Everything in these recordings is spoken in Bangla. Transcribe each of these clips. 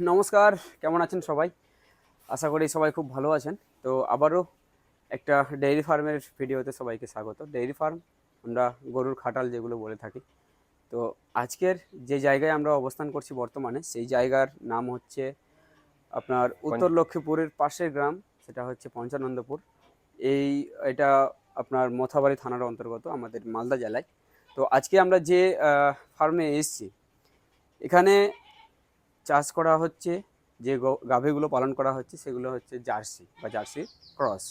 নমস্কার কেমন আছেন সবাই? আশা করি সবাই খুব ভালো আছেন। তো আবারও একটা ডেইরি ফার্মের ভিডিওতে সবাইকে স্বাগত। ডেইরি ফার্ম আমরা গরুর খাটাল যেগুলো বলে থাকি। তো আজকের যে জায়গায় আমরা অবস্থান করছি বর্তমানে সেই জায়গার নাম হচ্ছে আপনার উত্তর লক্ষ্মীপুরের পাশের গ্রাম সেটা হচ্ছে পঞ্চানন্দপুর। এই এটা আপনার মথাবাড়ি থানার অন্তর্গত আমাদের মালদা জেলায়। তো আজকে আমরা যে ফার্মে এসছি এখানে চাষ করা হচ্ছে, যে গাভীগুলো পালন করা হচ্ছে, সেগুলো হচ্ছে জার্সি বা জার্সি ক্রস।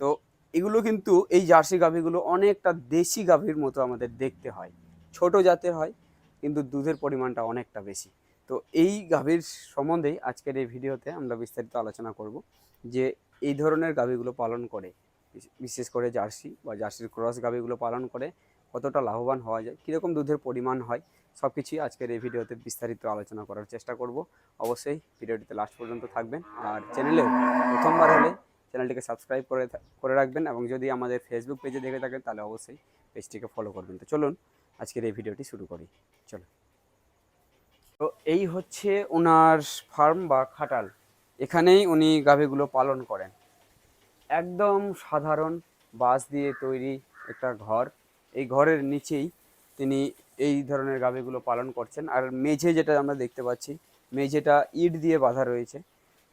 তো এগুলো কিন্তু এই জার্সি গাভীগুলো অনেকটা দেশি গাভীর মতো আমাদের দেখতে হয়। ছোট জাতের হয়, কিন্তু দুধের পরিমাণটা অনেকটা বেশি। তো এই গাভীর সম্বন্ধেই আজকের এই ভিডিওতে আমরা বিস্তারিত আলোচনা করব, যে এই ধরনের গাভীগুলো পালন করে বিশেষ করে জার্সি বা জার্সির ক্রস গাভীগুলো পালন করে কতটা লাভবান হওয়া যায়, কীরকম দুধের পরিমাণ হয় সব কিছুই আজকের এই ভিডিওতে বিস্তারিত আলোচনা করার চেষ্টা করব। অবশ্যই ভিডিওটিতে লাস্ট পর্যন্ত থাকবেন আর চ্যানেলে প্রথমবার হলে চ্যানেলটিকে সাবস্ক্রাইব করে করে রাখবেন এবং যদি আমাদের ফেসবুক পেজে দেখে থাকেন তাহলে অবশ্যই পেজটিকে ফলো করবেন। তো চলুন আজকের এই ভিডিওটি শুরু করি। চলো তো এই হচ্ছে ওনার ফার্ম বা খাটাল। এখানেই উনি গাভীগুলো পালন করেন। একদম সাধারণ বাঁশ দিয়ে তৈরি একটা ঘর। এই ঘরের নিচেই তিনি এই ধরনের গাভীগুলো পালন করছেন। আর মেঝে যেটা আমরা দেখতে পাচ্ছি, মেঝেটা ইট দিয়ে বাঁধা রয়েছে।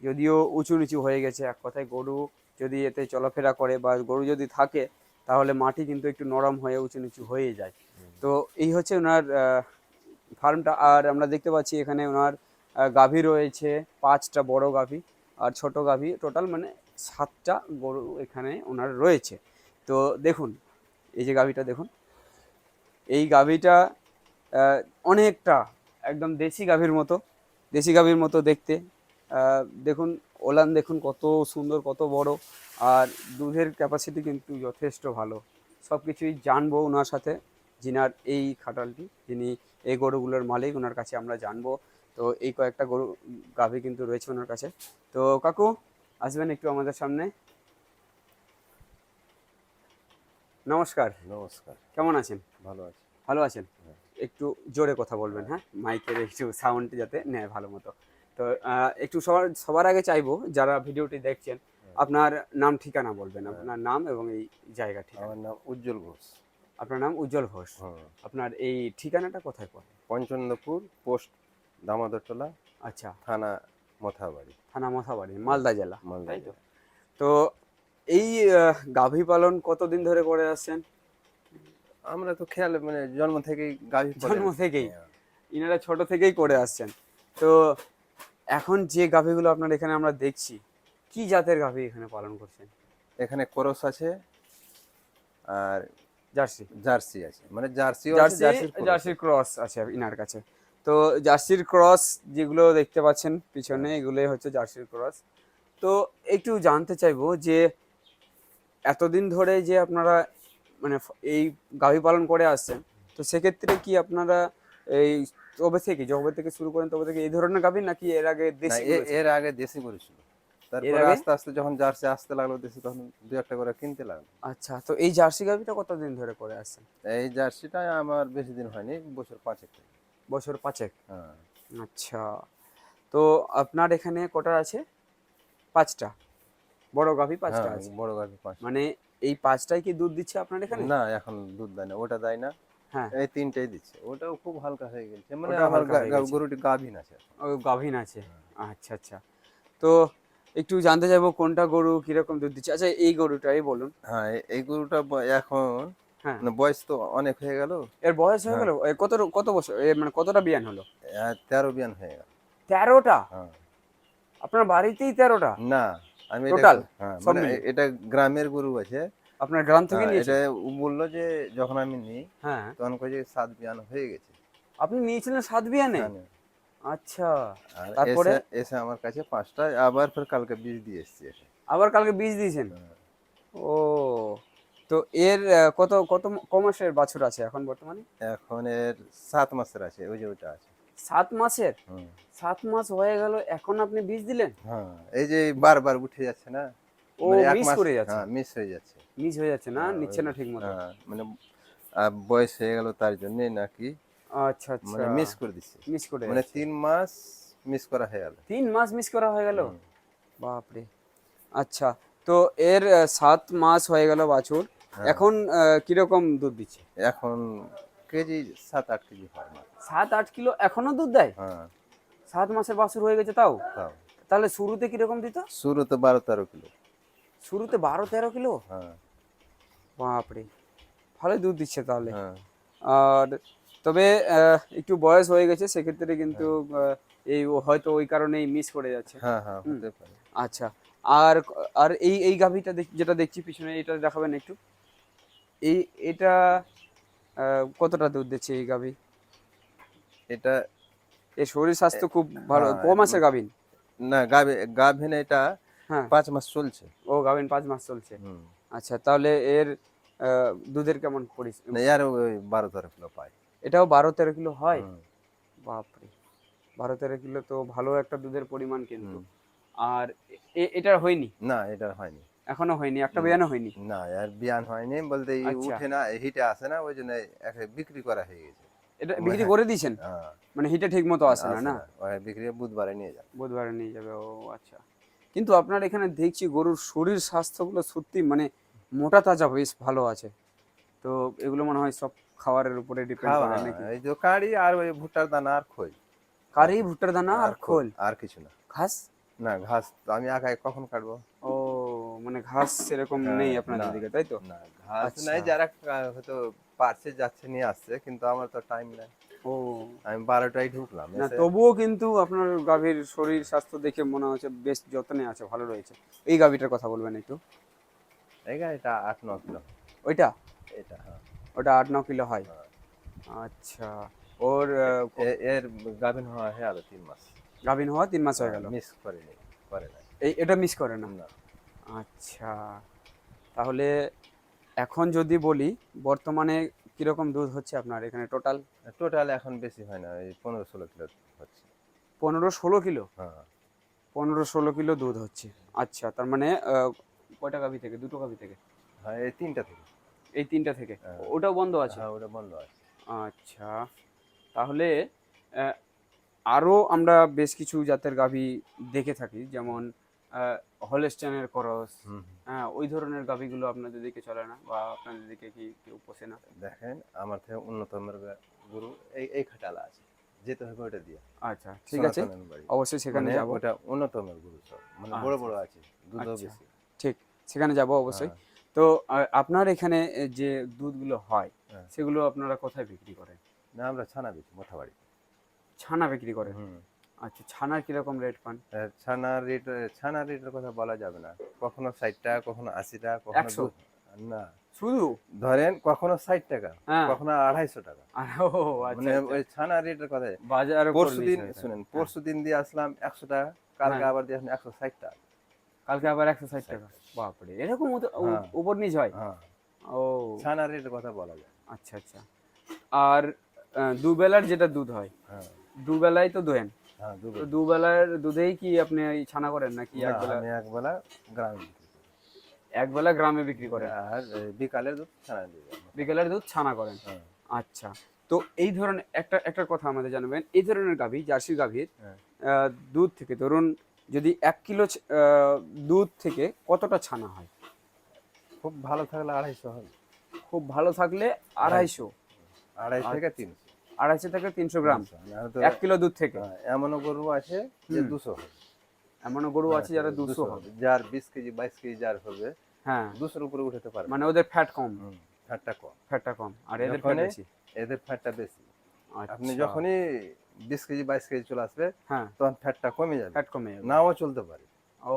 যদিও উঁচু নিচু হয়ে গেছে, এক কথায় গরু যদি এতে চলাফেরা করে বা গরু যদি থাকে, তাহলে মাটি কিন্তু একটু নরম হয়ে উঁচু নিচু হয়ে যায়। তো এই হচ্ছে ওনার ফার্মটা। আর আমরা দেখতে পাচ্ছি এখানে ওনার গাভী রয়েছে, পাঁচটা বড় গাভী আর ছোট গাভী। টোটাল মানে সাতটা গরু এখানে ওনার রয়েছে। তো দেখুন এই যে গাভীটা দেখুন, এই গাভীটা অনেকটা একদম দেশি গাভীর মতো, দেশি গাভীর মতো দেখতে। দেখুন, ওলান দেখুন কত সুন্দর, কত বড়, আর দুধের ক্যাপাসিটি কিন্তু যথেষ্ট ভালো। সব কিছুই জানব ওনার সাথে যিনার এই খাটালটি, যিনি এই গরুগুলোর মালিক ওনার কাছে আমরা জানব। তো এই কয়েকটা গরু, গাভী কিন্তু রয়েছে ওনার কাছে। তো কাকু, আসবেন একটু আমাদের সামনে? নমস্কার। নমস্কার। কেমন আছেন? ভালো আছি। ভালো আছেন? হ্যাঁ। একটু জোরে কথা বলবেন হ্যাঁ? মাইকের একটু সাউন্ড যাতে নেয় ভালো মতো। তো একটু সবার সবার আগে চাইব যারা ভিডিওটি দেখছেন আপনার নাম ঠিকানা বলবেন আপনার নাম এবং এই জায়গা ঠিকানা। আমার নাম উজ্জ্বল ঘোষ। আপনার নাম উজ্জ্বল ঘোষ? হ্যাঁ। আপনার এই ঠিকানাটা কোথায় পড়ে? পঞ্চন্দপুর পোস্ট দামোদরটোলা আচ্ছা। থানা মথাবাড়ি। থানা মথাবাড়ি মালদা জেলা মালদা জেলা। তো এই গাভী পালন কতদিন ধরে করে আসছেন? আমরা তো খেয়াল মানে জন্ম থেকেই গাভী জন্ম থেকেই? হ্যাঁ। ইনারা ছোট থেকেই করে আসছেন। তো এখন যে গাভীগুলো আপনার এখানে আমরা দেখছি কি জাতের গাভী এখানে পালন করছেন? এখানে করস আছে আর জার্সি? জার্সি আছে। মানে জার্সিও আছে জার্সি জার্সির জার্সির ক্রস আছে ইনার কাছে। তো জার্সির ক্রস যেগুলো দেখতে পাচ্ছেন পিছনে এগুলোই হচ্ছে জার্সির ক্রস। তো একটু জানতে চাইব যে এতদিন ধরে যে আপনারা মানে এই গাভী পালন করে আসছেন তো সেক্ষেত্রে কি আপনারা এই তবে থেকে যবে থেকে শুরু করেন তবে থেকে এই ধরনের গাভী নাকি এর আগে দেশি এর আগে দেশি করেছিল। তারপরে? আস্তে আস্তে যখন জার্সি আসতে লাগল দেশি তখন দু একটা করে কিনতে লাগল। আচ্ছা তো এই জার্সি গাভীটা কতদিন ধরে করে আসছেন? এই জার্সিটা আমার বেশি দিন হয়নি বছর পাঁচেক বছর পাঁচেক? হ্যাঁ। আচ্ছা তো আপনার এখানে কটা আছে? পাঁচটা। বড় গাভী পাঁচটা হ্যাঁ, আছে। বড় গাভী পাঁচ মানে এই পাঁচটাই কি দুধ দিচ্ছে আপনার এখানে? না এখন দুধ দেয় না ওটা দেয় না। হ্যাঁ। এই তিনটেই দিচ্ছে ওটাও খুব হালকা হয়ে গেছে। মানে আমার। গরুটি গাভীন আছে ও গাভীন আছে। আচ্ছা আচ্ছা। তো একটু জানতে চাইব কোনটা গরু কীরকম দুধ দিচ্ছে? আচ্ছা এই গরুটাই বলুন। হ্যাঁ এই গরুটা এখন হ্যাঁ। মানে বয়স তো অনেক হয়ে গেল। এর বয়স হয়ে হ্যাঁ। গেল? কত কত বছর? মানে কতটা বিয়ান হলো? তেরো বিয়ান হয়ে গেল। তেরোটা? হ্যাঁ। আপনার বাড়িতেই তেরোটা? না আমি Total? হ্যাঁ মানে এটা গ্রামের গরু আছে। আপনার গ্রাম থেকে হ্যাঁ, এটা ও বলল যে যখন আমি নিই হ্যাঁ। তখন কই যে সাত বিয়ান হয়ে গেছে। আপনি নিয়েছিলেন সাত বিয়ানে? আচ্ছা। তারপরে? এসে আমার কাছে পাঁচটা আবার ফের কালকে বীজ দিয়ে এসছি এসে। আবার কালকে বীজ দিয়েছেন? হ্যাঁ। ও তো এর কত কত ক মাসের বাছুর আছে এখন বর্তমানে? এখন এর সাত মাসের আছে ওই যে ওটা আছে। সাত মাসের? সাত মাস হয়ে গেল এখন আপনি বীজ দিলেন? হ্যাঁ এই যে বারবার উঠে যাচ্ছে না? ও মানে মিস করে যাচ্ছে? হ্যাঁ মিস হয়ে যাচ্ছে। মিস হয়ে যাচ্ছে না? হ্যাঁ, নিচ্ছে না ঠিক মতো? হ্যাঁ মানে বয়স হয়ে গেল তার জন্য নাকি? আচ্ছা আচ্ছা। মানে মিস করে দিচ্ছে। মিস করে মানে তিন মাস মিস করা হয়ে গেল। তিন মাস মিস করা হয়ে গেল। বাপরে। আচ্ছা তো এর সাত মাস হয়ে গেল বাছুর। হ্যাঁ। এখন কীরকম দুধ দিচ্ছে? এখন কেজি সাত আট কেজি হয় সাত আট কিলো এখনও দুধ দেয়? হ্যাঁ। সাত মাসের বাছুর হয়ে গেছে তাও? তাও। তাহলে শুরুতে কীরকম দিত? শুরুতে বারো তেরো কিলো। শুরুতে বারো তেরো কিলো? হ্যাঁ। বাপরে। ভালোই দুধ দিচ্ছে তাহলে। হ্যাঁ। আর তবে একটু বয়স হয়ে গেছে সেক্ষেত্রে কিন্তু এই হয়তো ওই কারণেই মিস করে যাচ্ছে। হ্যাঁ হ্যাঁ আচ্ছা। আর আর এই এই গাভীটা দেখ- যেটা দেখছি পিছনে এটা দেখাবেন একটু। এই এটা কতটা দুধ দিচ্ছে এই গাভী? এটা এর শরীর স্বাস্থ্য খুব ভালো। হ্যাঁ, ক মাসের গাভিন? না গাভী গাভিন এটা হ্যাঁ। পাঁচ মাস চলছে। ও গাভিন পাঁচ মাস চলছে। আচ্ছা তাহলে এর দুধের কেমন পরিস না, এর বারো তেরো কিলো পায়। এটাও বারো তেরো কিলো হয়? বাপরে বারো তেরো কিলো তো ভালো একটা দুধের পরিমাণ কিন্তু। আর এ- এটার হয়নি? না এটা হয়নি। এখনও হয়নি একটা বেয়ানো হয়নি। না এর বিয়ান হয়নি বলতে আচ্ছা। উঠে না হিটে আসে না ওই জন্য বিক্রি করা হয়ে গেছে। এটা বিক্রি করে দিয়েছেন? হ্যাঁ। মানে হিটে ঠিক মতো আসে না? না বিক্রি বুধবারে নিয়ে যাবে। বুধবারে নিয়ে যাবে ও আচ্ছা। কিন্তু আপনার এখানে দেখছি গরুর শরীর স্বাস্থ্যগুলো সত্যি মানে মোটা তাজা বেশ ভালো আছে। তো এগুলো মনে হয় সব খাবারের উপরে ডিপেন্ড করে নাকি? এই যে কাড়ি আর ওই ভুট্টার দানা আর খোল। কারি ভুট্টার দানা আর খোল আর কিছু না। ঘাস? না ঘাস আমি একাই কখন কাটবো? ও মানে ঘাস সেরকম হ্যাঁ, নেই আপনাদের দিকে তাই তো? না ঘাস আচ্ছা। নাই যারা হয়তো পারছে যাচ্ছে নিয়ে আসছে কিন্তু আমার তো টাইম নাই। ও। আমি বারোটায় ঢুকলাম না তবুও কিন্তু আপনার গাভীর শরীর স্বাস্থ্য দেখে মনে হচ্ছে বেশ যত্নে আছে ভালো রয়েছে। এই গাভীটার কথা বলবেন একটু। এই গাড়িটা আট ন কিলো। ওইটা? এটা হ্যাঁ। ওটা আট ন কিলো হয়? হ্যাঁ। আচ্ছা। ওর এর গাভিন হওয়া হয়ে গেল তিন মাস। গাভীন হওয়া তিন মাস হয়ে গেল? মিস করেনি করে নাই। এই এটা মিস করে না? না। আচ্ছা। তাহলে এখন যদি বলি বর্তমানে কীরকম দুধ হচ্ছে আপনার এখানে টোটাল টোটাল এখন বেশি হয় না এই পনেরো ষোলো কিলো হচ্ছে। পনেরো ষোলো কিলো? হ্যাঁ। পনেরো ষোলো কিলো দুধ হচ্ছে। আচ্ছা তার মানে কয়টা গাভী থেকে? দুটো গাভী থেকে? হ্যাঁ এই তিনটা থেকে। এই তিনটা থেকে? হ্যাঁ। ওটাও বন্ধ আছে? হ্যাঁ ওটা বন্ধ আছে। আচ্ছা। তাহলে আরও আমরা বেশ কিছু জাতের গাভী দেখে থাকি যেমন হলেস্টানের করস। হ্যাঁ ওই ধরনের গাভীগুলো আপনাদের দিকে চলে না বা আপনাদের দিকে কি কেউ পোষে না? দেখেন আমার থেকে উন্নতমের গা- গরু এই এই খাটালা আছে। যেতে হবে ওটা দিয়ে। আচ্ছা ঠিক আছে। অবশ্যই সেখানে মানে যাব। ওটা উন্নতমের গরু সব। মানে বড় বড় আছে দুধও আচ্ছা। বেশি। ঠিক সেখানে যাব অবশ্যই। হ্যাঁ। তো আপনার এখানে যে দুধগুলো হয় হ্যাঁ। সেগুলো আপনারা কোথায় বিক্রি করেন? না আমরা ছানা বিক্রি মোটা বাড়ি ছানা বিক্রি করেন? হুম। আচ্ছা ছানার কীরকম রেট পান? ছানার রেট ছানার রেটের কথা বলা যাবে না। কখনো ষাট টাকা কখনো আশি টাকা কখনো একশো? না। শুধু? ধরেন কখনো ষাট টাকা হ্যাঁ। কখনো আড়াইশো টাকা। আচ্ছা মানে আচ্ছা। ওই ছানা রেটের কথা। বাজার পরশু দিন শুনেন পরশু দিন দিয়ে আসলাম একশো টাকা কালকে হ্যাঁ। আবার দিয়ে আসলাম একশো ষাট টাকা। কালকে আবার একশো ষাট টাকা। বাপরে এরকম হ্যাঁ। উপর নিচ হয়? হ্যাঁ। ও। ছানা রেটের কথা বলা যায়। আচ্ছা আচ্ছা। আর দুবেলার যেটা দুধ হয় হ্যাঁ। দুবেলায় তো দোয়েন। হ্যাঁ তো দুবেলা। দুবেলার দুধেই কি আপনি ছানা করেন নাকি একবেলা? আমি একবেলা গ্রামে একবেলা গ্রামে বিক্রি করেন? আর বিকালের দুধ ছানা যাব বিকেলের দুধ ছানা করেন? হ্যাঁ। আচ্ছা। তো এই ধরনের একটা একটা কথা আমাদের জানাবেন। এই ধরনের গাভী জার্সি গাভীর হ্যাঁ। দুধ থেকে ধরুন যদি এক কিলো দুধ থেকে কতটা ছানা হয়? খুব ভালো থাকলে আড়াইশো হবে খুব ভালো থাকলে আড়াইশো? আড়াই থেকে আচ্ছা। তিনশো। আড়াইশো থেকে তিনশো গ্রাম। এক কিলো দুধ থেকে। হ্যাঁ, এমনও গরু আছে যে দুশো এমনও গরু আছে যারা হ্যাঁ, দুশো হবে। যার বিশ কেজি বাইশ কেজি যার হবে হ্যাঁ। দুশোর উপরে উঠাতে পারবে মানে ওদের ফ্যাট কম। ফ্যাটটা কম। ফ্যাটটা কম। আর এদের ফ্যাট বেশি। এদের ফ্যাটটা বেশি আপনি আচ্ছা। যখনই বিশ কেজি বাইশ কেজি চলে আসবে হ্যাঁ। তখন ফ্যাটটা কমে যাবে। ফ্যাট কমে যাবে। নাও চলতে পারে। ও।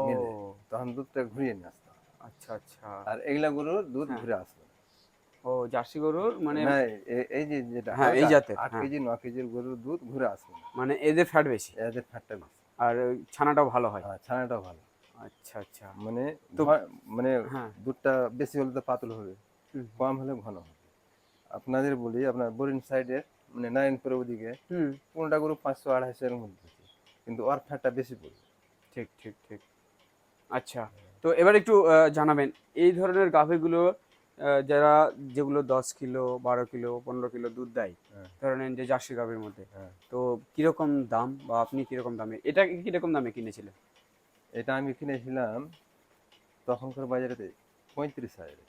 তখন দুধটা ঘুরিয়ে নিয়ে আসতে আচ্ছা আচ্ছা। আর এগুলা গরুর দুধ হ্যাঁ। ঘুরে আসবে। ও জার্সি গরুর মানে এই যে যেটা হ্যাঁ, এই জাতের, আট হ্যাঁ। কেজি ন কেজির গরুর দুধ ঘুরে আসবে না। মানে এদের ফ্যাট বেশি? এদের ফ্যাটটা বেশি। আর ছানাটাও ভালো হয়? হ্যাঁ ছানাটাও ভালো। আচ্ছা আচ্ছা। মানে তো- মানে হ্যাঁ। দুধটা বেশি হলে তো পাতল হবে। কম হলে ঘন হবে। আপনাদের বলি আপনার বোরিন সাইডে মানে নারায়ণপুরের ওদিকে হুম। কোনটা গরু পাঁচশো আড়াইশো এর মধ্যে কিন্তু ওর ফ্যাটটা বেশি পড়বে ঠিক ঠিক ঠিক। আচ্ছা তো এবার একটু জানাবেন এই ধরনের গাভীগুলো যারা যেগুলো দশ কিলো বারো কিলো পনেরো কিলো দুধ দেয় হ্যাঁ। ধরে নেন যে জার্সি গাভীর মধ্যে হ্যাঁ। তো কীরকম দাম বা আপনি কীরকম দামে এটা কীরকম দামে কিনেছিলেন? এটা আমি কিনেছিলাম তখনকার বাজারে পঁয়ত্রিশ হাজারে।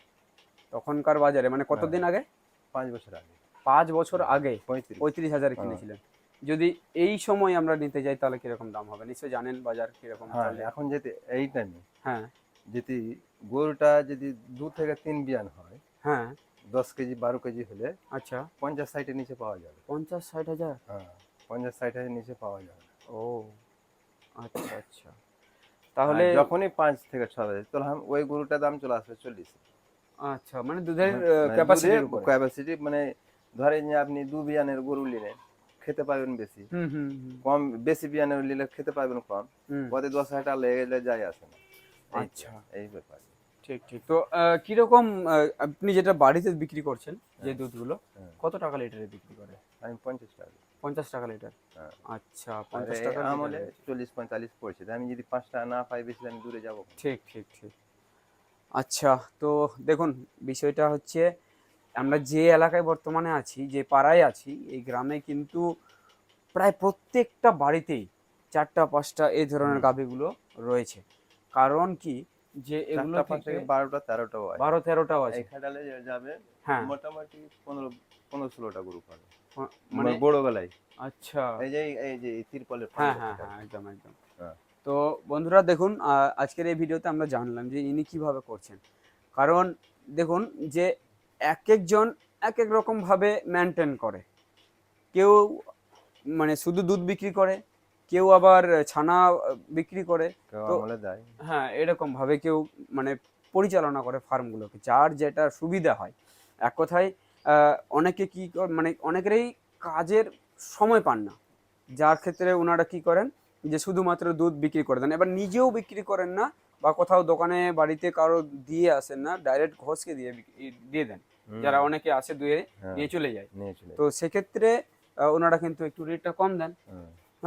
তখনকার বাজারে মানে কতদিন আগে? পাঁচ বছর আগে। পাঁচ বছর আগে? পঁয়ত্রিশ। হাজারে হ্যাঁ। কিনেছিলেন। যদি এই সময় আমরা নিতে যাই তাহলে কীরকম দাম হবে? নিশ্চয়ই জানেন বাজার কীরকম হ্যাঁ এখন যেতে এই টাইমে হ্যাঁ। যদি গরুটা যদি দু থেকে তিন বিয়ান হয় হ্যাঁ। দশ কেজি বারো কেজি হলে আচ্ছা। পঞ্চাশ ষাটের নিচে পাওয়া যাবে। পঞ্চাশ ষাট হাজার? হ্যাঁ পঞ্চাশ ষাট হাজার নিচে পাওয়া যাবে। ও আচ্ছা আচ্ছা। তাহলে যখনই পাঁচ থেকে ছ হাজার তখন ওই গরুটার দাম চলে আসবে চল্লিশ। আচ্ছা মানে দুধের মানে ক্যাপাসিটির দুধের উপরে। ক্যাপাসিটি মানে ধরেন যে আপনি দু বিয়ানের গরু নিলেন খেতে পাবেন বেশি। হুম হুম হুম, কম বেশি বিয়ানের নিলে খেতে পাবেন কম। ওতে দশ হাজার টাকা লেগে যায় আসে না। আচ্ছা। এই ব্যাপার। ঠিক ঠিক। তো কীরকম আপনি যেটা বাড়িতে বিক্রি করছেন যে দুধগুলো হ্যাঁ। কত টাকা লিটারে বিক্রি করে? আমি পঞ্চাশ টাকা পঞ্চাশ টাকা লিটার? হ্যাঁ। আচ্ছা আর পঞ্চাশ টাকা আমলে চল্লিশ পঁয়তাল্লিশ পড়ছে। আমি যদি পাঁচ টাকা না পাই বেশি আমি দূরে যাব ঠিক ঠিক ঠিক। আচ্ছা তো দেখুন বিষয়টা হচ্ছে আমরা যে এলাকায় বর্তমানে আছি যে পাড়ায় আছি এই গ্রামে কিন্তু প্রায় প্রত্যেকটা বাড়িতেই চারটা পাঁচটা এই ধরনের গাভীগুলো রয়েছে। কারণ কি? যে এগুলো থেকে থেকে বারোটা তেরোটাও হয় বারো তেরোটাও আছে। এই খাটালে যাবে হ্যাঁ। মোটামুটি পনেরো পনেরো ষোলোটা গরু পাবে মানে মানে বড় বেলায় আচ্ছা। এই যে এই যে এই তিরপলের হ্যাঁ হ্যাঁ হ্যাঁ একদম একদম। হ্যাঁ। তো বন্ধুরা দেখুন আজকের এই ভিডিওতে আমরা জানলাম যে ইনি কীভাবে করছেন। কারণ দেখুন যে এক একজন এক এক রকম ভাবে মেনটেন করে। কেউ মানে শুধু দুধ বিক্রি করে কেউ আবার ছানা বিক্রি করে তো- হ্যাঁ এরকম ভাবে কেউ মানে পরিচালনা করে ফার্মগুলোকে যার যেটা সুবিধা হয়। এক কথায় অনেকে কি মানে অনেকেরই কাজের সময় পান না। যার ক্ষেত্রে ওনারা কি করেন যে শুধুমাত্র দুধ বিক্রি করে দেন। এবার নিজেও বিক্রি করেন না বা কোথাও দোকানে বাড়িতে কারও দিয়ে আসেন না ডাইরেক্ট ঘষকে দিয়ে দিয়ে দেন। যারা অনেকে আসে দুয়ে হ্যাঁ, নিয়ে চলে যায়। তো সেক্ষেত্রে ওনারা কিন্তু একটু রেটটা কম দেন।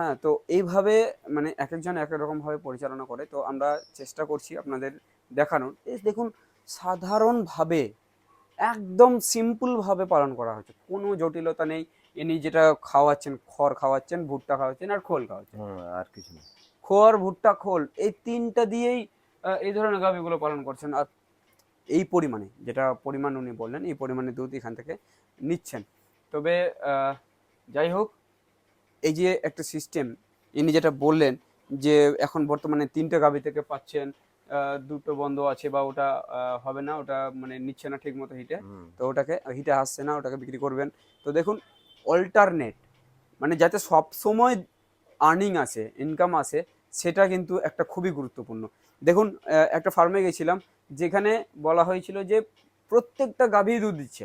হ্যাঁ তো এইভাবে মানে এক একজন এক এক রকমভাবে পরিচালনা করে। তো আমরা চেষ্টা করছি আপনাদের দেখানোর। এই দেখুন সাধারণভাবে একদম সিম্পলভাবে পালন করা হচ্ছে। কোনো জটিলতা নেই। ইনি যেটা খাওয়াচ্ছেন খড় খাওয়াচ্ছেন ভুট্টা খাওয়াচ্ছেন আর খোল খাওয়াচ্ছেন। আর কিছু না খড় ভুট্টা খোল এই তিনটা দিয়েই এই ধরনের গাভিগুলো পালন করছেন। আর এই পরিমাণে যেটা পরিমাণ উনি বললেন এই পরিমাণে দুধ এখান থেকে নিচ্ছেন। তবে যাই হোক এই যে একটা সিস্টেম ইনি যেটা বললেন যে এখন বর্তমানে তিনটে গাভি থেকে পাচ্ছেন দুটো বন্ধ আছে বা ওটা হবে না ওটা মানে নিচ্ছে না ঠিক মতো হিটে। তো ওটাকে হিটে আসছে না ওটাকে বিক্রি করবেন। তো দেখুন অল্টারনেট মানে যাতে সব সময় আর্নিং আসে ইনকাম আসে সেটা কিন্তু একটা খুবই গুরুত্বপূর্ণ। দেখুন একটা ফার্মে গেছিলাম যেখানে বলা হয়েছিল যে প্রত্যেকটা গাভী দুধ দিচ্ছে।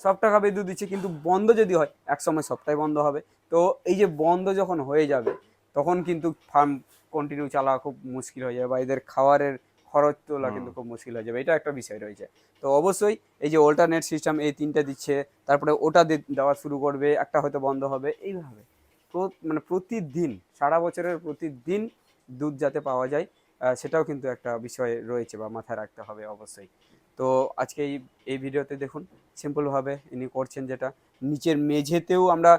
সবটা গাভী দুধ দিচ্ছে কিন্তু বন্ধ যদি হয় এক সময় সবটাই বন্ধ হবে। তো এই যে বন্ধ যখন হয়ে যাবে তখন কিন্তু ফার্ম কন্টিনিউ চালা খুব মুশকিল হয়ে যাবে বা এদের খাওয়ারের খরচ তোলা কিন্তু খুব মুশকিল হয়ে যাবে। এটা একটা বিষয় রয়েছে। তো অবশ্যই এই যে অল্টারনেট সিস্টেম এই তিনটা দিচ্ছে তারপরে ওটা দেওয়া শুরু করবে একটা হয়তো বন্ধ হবে এইভাবে। মানে প্রতিদিন সারা বছরের প্রতিদিন দুধ যাতে পাওয়া যায় সেটাও কিন্তু একটা বিষয় রয়েছে বা মাথায় রাখতে হবে অবশ্যই। তো আজকে এই এই ভিডিওতে দেখুন সিম্পলভাবে ইনি করছেন যেটা। নিচের মেঝেতেও আমরা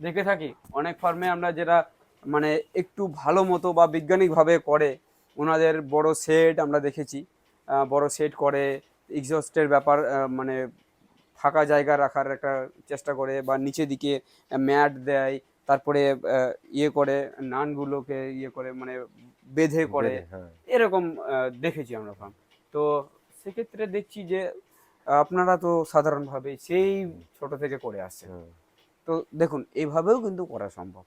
দেখে থাকি। অনেক ফার্মে আমরা যেটা মানে একটু ভালো মতো বা বৈজ্ঞানিকভাবে করে ওনাদের বড় সেট আমরা দেখেছি। বড় সেট করে এক্সস্টের ব্যাপার মানে ফাঁকা জায়গা রাখার একটা চেষ্টা করে বা নিচে দিকে ম্যাট দেয় তারপরে ইয়ে করে নানগুলোকে ইয়ে করে মানে বেঁধে করে। হ্যাঁ। এরকম দেখেছি আমরা ফার্ম তো সেক্ষেত্রে দেখছি যে আপনারা তো সাধারণভাবে সেই ছোট থেকে করে আসছেন। হুম, তো দেখুন এইভাবেও কিন্তু করা সম্ভব।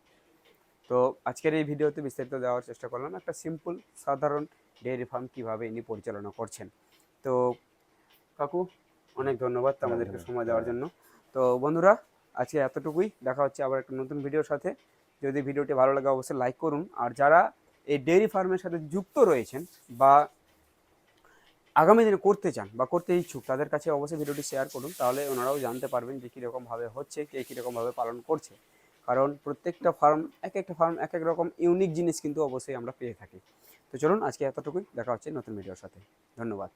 তো আজকের এই ভিডিওতে বিস্তারিত দেওয়ার চেষ্টা করলাম একটা সিম্পল সাধারণ ডেয়ারি ফার্ম কীভাবে ইনি পরিচালনা করছেন। তো কাকু অনেক ধন্যবাদ আমাদেরকে সময় দেওয়ার জন্য। তো বন্ধুরা আজকে এতটুকুই। দেখা হচ্ছে আবার একটা নতুন ভিডিওর সাথে। যদি ভিডিওটি ভালো লাগে অবশ্যই লাইক করুন। আর যারা এই ডেয়ারি ফার্মের সাথে যুক্ত রয়েছেন বা আগামী দিনে করতে চান বা করতে ইচ্ছুক, তাদের কাছে অবশ্যই ভিডিওটি শেয়ার করুন। তাহলে ওনারাও জানতে পারবেন যে কীরকমভাবে হচ্ছে, কে কীরকমভাবে পালন করছে। কারণ প্রত্যেকটা ফার্ম এক একটা ফার্ম এক এক রকম ইউনিক জিনিস কিন্তু অবশ্যই আমরা পেয়ে থাকি। তো চলুন আজকে এতটুকুই, দেখা হচ্ছে নতুন ভিডিওর সাথে। ধন্যবাদ।